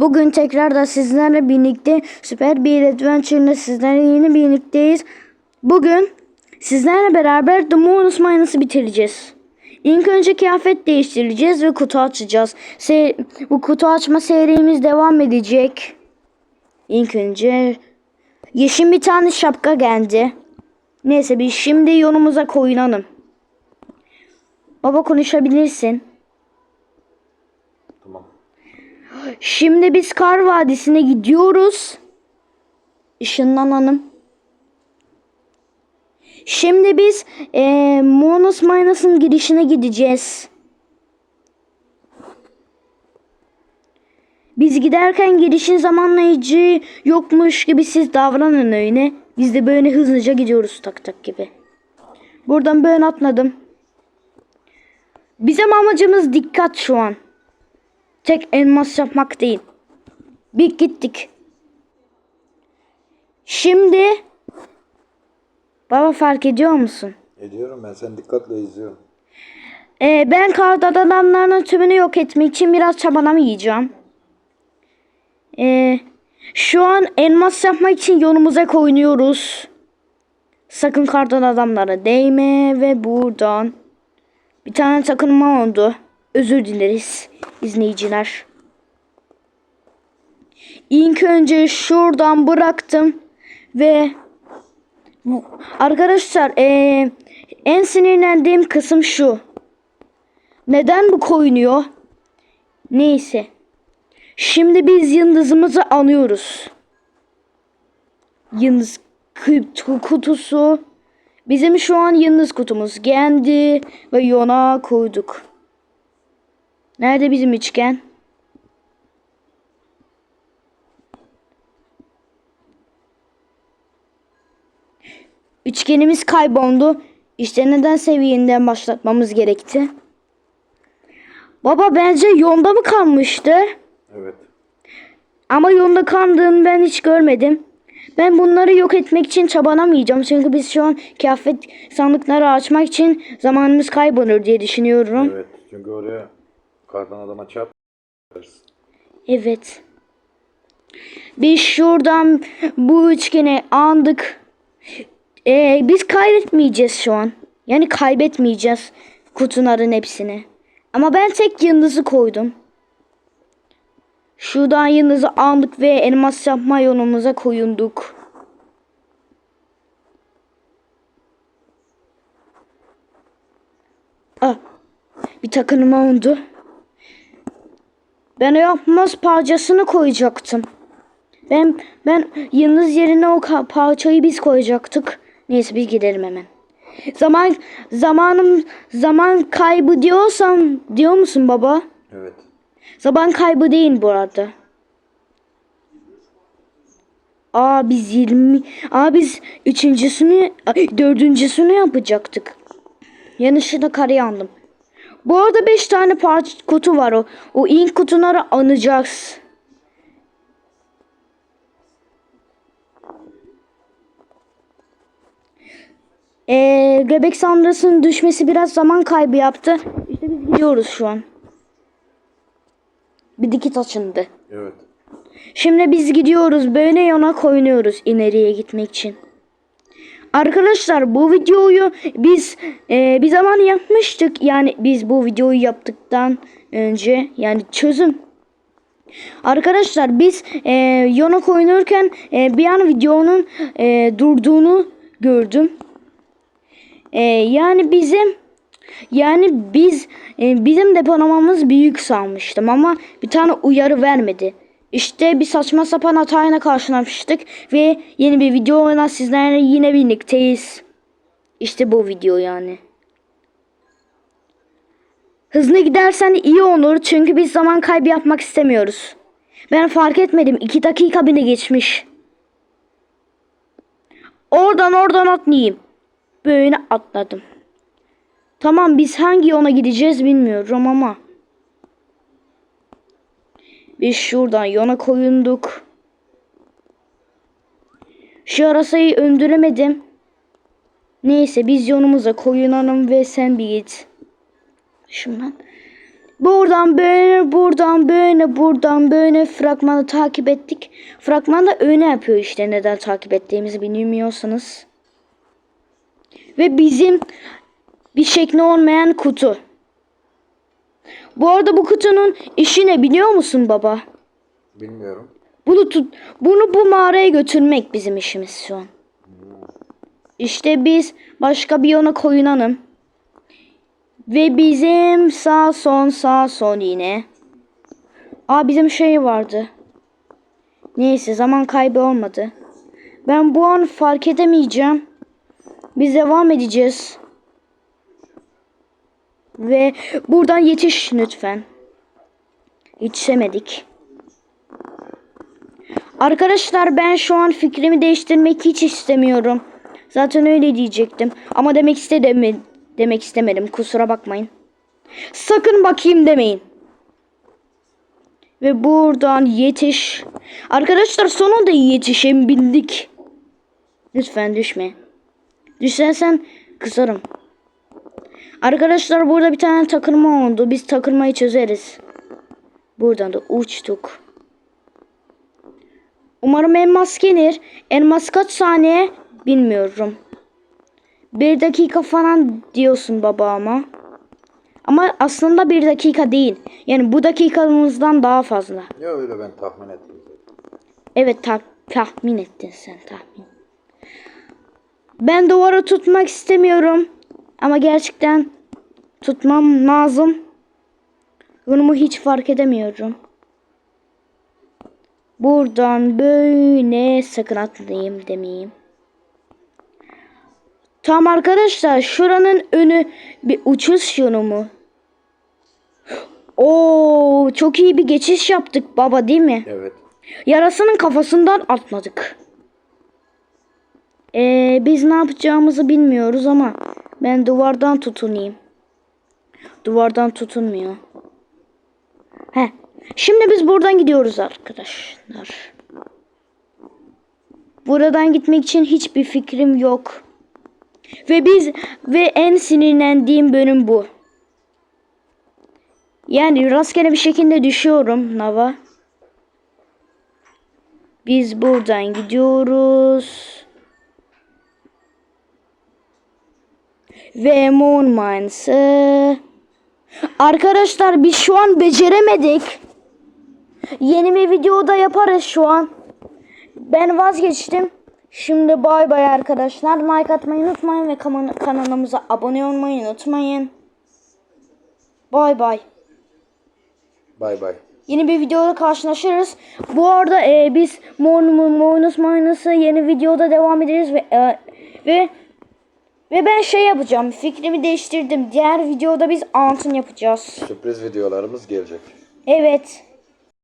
Bugün tekrar da sizlerle birlikte süper bir adventure'la sizlerle yeni birlikteyiz. Bugün sizlerle beraber The Moonus Minus'ı bitireceğiz. İlk önce kıyafet değiştireceğiz ve kutu açacağız. Se bu kutu açma serimiz devam edecek. İlk önce yeşil bir tane şapka geldi. Neyse biz şimdi yolumuza koyulalım. Baba konuşabilirsin. Tamam. Şimdi biz Kar Vadisi'ne gidiyoruz. Işınlanalım. Şimdi biz eee Monos Minus'ın girişine gideceğiz. Biz giderken girişin zamanlayıcı yokmuş gibi siz davranın öyle. Biz de böyle hızlıca gidiyoruz tak tak gibi. Buradan böyle atladım. Bizim amacımız dikkat şu an. Tek elmas yapmak değil. Bir gittik. Şimdi Baba fark ediyor musun? Ediyorum ben sen dikkatle izliyorum. Ee, ben karda adamların tümünü yok etmek için biraz çabalamayacağım. Ee, şu an elmas yapmak için yolumuza koyuyoruz. Sakın kardan adamlara değme ve buradan bir tane takılma oldu. Özür dileriz izleyiciler. İlk önce şuradan bıraktım ve arkadaşlar eee, en sinirlendiğim kısım şu. Neden bu koyunuyor? Neyse. Şimdi biz yıldızımızı alıyoruz. Yıldız kutusu. Bizim şu an yıldız kutumuz geldi ve yona koyduk. Nerede bizim üçgen? Üçgenimiz kayboldu. İşte neden seviyenden başlatmamız gerekti. Baba bence yolda mı kalmıştı? Evet. Ama yolda kaldığını ben hiç görmedim. Ben bunları yok etmek için çabalamayacağım. Çünkü biz şu an kıyafet sandıkları açmak için zamanımız kaybolur diye düşünüyorum. Evet. Çünkü oraya kardan adama çarparız. Evet. Biz şuradan bu üçgeni andık. Ee, biz kaybetmeyeceğiz şu an. Yani kaybetmeyeceğiz kutuların hepsini. Ama ben tek yıldızı koydum. Şuradan yıldızı aldık ve elmas yapma yolumuza koyunduk. Ah, bir takılma oldu. Ben o yapmaz parçasını koyacaktım. Ben ben yıldız yerine o parçayı biz koyacaktık. Neyse biz gidelim hemen. Zaman zamanım zaman kaybı diyorsan diyor musun baba? Evet. Zaman kaybı değil bu arada. Aa biz 20 Aa biz üçüncüsünü ay, dördüncüsünü yapacaktık. Yanlışlıkla kareye aldım. Bu arada 5 tane parça kutu var o. O ilk kutuları anacağız. Ee, göbek sandrasının düşmesi biraz zaman kaybı yaptı. İşte biz gidiyoruz şu an. Bir dikit açıldı. Evet. Şimdi biz gidiyoruz böyle yana koyuyoruz ileriye gitmek için. Arkadaşlar bu videoyu biz e, bir zaman yapmıştık. Yani biz bu videoyu yaptıktan önce yani çözüm. Arkadaşlar biz e, yana koyunurken e, bir an videonun e, durduğunu gördüm. E, yani bizim yani biz e, bizim depolamamız büyük sanmıştım ama bir tane uyarı vermedi. İşte bir saçma sapan hatayla karşılaştık ve yeni bir videoyla sizlerle yine birlikteyiz. İşte bu video yani. Hızlı gidersen iyi olur çünkü biz zaman kaybı yapmak istemiyoruz. Ben fark etmedim. 2 dakika bile geçmiş. Oradan oradan atlayayım. Böyle atladım. Tamam biz hangi yola gideceğiz bilmiyorum ama. Biz şuradan yana koyunduk. Şu arasayı öndüremedim. Neyse biz yolumuza koyunalım ve sen bir git. Şundan. Buradan böyle, buradan böyle, buradan böyle fragmanı takip ettik. Fragman da öne yapıyor işte neden takip ettiğimizi bilmiyorsanız. Ve bizim bir şekli olmayan kutu. Bu arada bu kutunun işi ne biliyor musun baba? Bilmiyorum. Bunu tut, bunu bu mağaraya götürmek bizim işimiz şu an. İşte biz başka bir yana koyunanım. Ve bizim sağ son sağ son yine. Aa bizim şey vardı. Neyse zaman kaybı olmadı. Ben bu an fark edemeyeceğim. Biz devam edeceğiz. Ve buradan yetiş lütfen. Yetişemedik. Arkadaşlar ben şu an fikrimi değiştirmek hiç istemiyorum. Zaten öyle diyecektim. Ama demek istedim demek istemedim. Kusura bakmayın. Sakın bakayım demeyin. Ve buradan yetiş. Arkadaşlar sonunda yetişebildik. Lütfen düşme. Düşersen kızarım. Arkadaşlar burada bir tane takılma oldu. Biz takılmayı çözeriz. Buradan da uçtuk. Umarım elmas gelir. Elmas kaç saniye bilmiyorum. Bir dakika falan diyorsun baba ama. Ama aslında bir dakika değil. Yani bu dakikamızdan daha fazla. Ya öyle ben tahmin ettim. Evet ta- tahmin ettin sen tahmin. Ben duvara tutmak istemiyorum. Ama gerçekten tutmam lazım. Bunu hiç fark edemiyorum. Buradan böyle sakın atlayayım demeyeyim. Tam arkadaşlar şuranın önü bir uçuş yolu mu? Oo çok iyi bir geçiş yaptık baba değil mi? Evet. Yarasının kafasından atladık. Ee, biz ne yapacağımızı bilmiyoruz ama ben duvardan tutunayım. Duvardan tutunmuyor. He. Şimdi biz buradan gidiyoruz arkadaşlar. Buradan gitmek için hiçbir fikrim yok. Ve biz ve en sinirlendiğim bölüm bu. Yani rastgele bir şekilde düşüyorum Nava. Biz buradan gidiyoruz. Ve Moon Mines'ı. Arkadaşlar biz şu an beceremedik. Yeni bir videoda yaparız şu an. Ben vazgeçtim. Şimdi bay bay arkadaşlar. Like atmayı unutmayın ve kan- kanalımıza abone olmayı unutmayın. Bay bay. Bay bay. Yeni bir videoda karşılaşırız. Bu arada e, biz Monus Minus'ı yeni videoda devam ederiz ve e, ve ve ben şey yapacağım. Fikrimi değiştirdim. Diğer videoda biz altın yapacağız. Sürpriz videolarımız gelecek. Evet.